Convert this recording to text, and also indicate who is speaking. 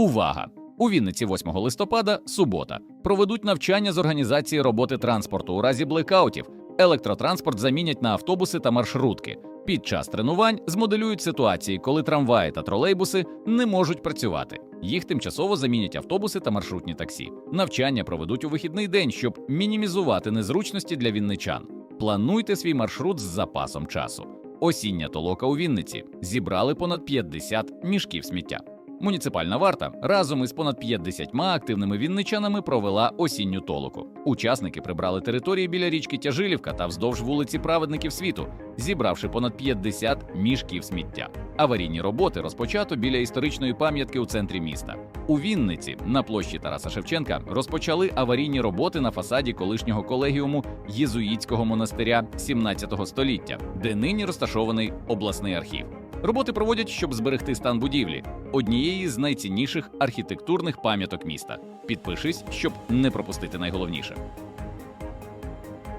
Speaker 1: Увага! У Вінниці 8 листопада, субота, проведуть навчання з організації роботи транспорту у разі блекаутів. Електротранспорт замінять на автобуси та маршрутки. Під час тренувань змоделюють ситуації, коли трамваї та тролейбуси не можуть працювати. Їх тимчасово замінять автобуси та маршрутні таксі. Навчання проведуть у вихідний день, щоб мінімізувати незручності для вінничан. Плануйте свій маршрут з запасом часу. Осіння толока у Вінниці зібрали понад 50 мішків сміття. Муніципальна варта разом із понад 50 активними вінничанами провела осінню толоку. Учасники прибрали території біля річки Тяжилівка та вздовж вулиці Праведників світу, зібравши понад 50 мішків сміття. Аварійні роботи розпочато біля історичної пам'ятки у центрі міста. У Вінниці на площі Тараса Шевченка розпочали аварійні роботи на фасаді колишнього колегіуму єзуїтського монастиря 17 століття, де нині розташований обласний архів. Роботи проводять, щоб зберегти стан будівлі, однієї з найцінніших архітектурних пам'яток міста. Підпишись, щоб не пропустити найголовніше.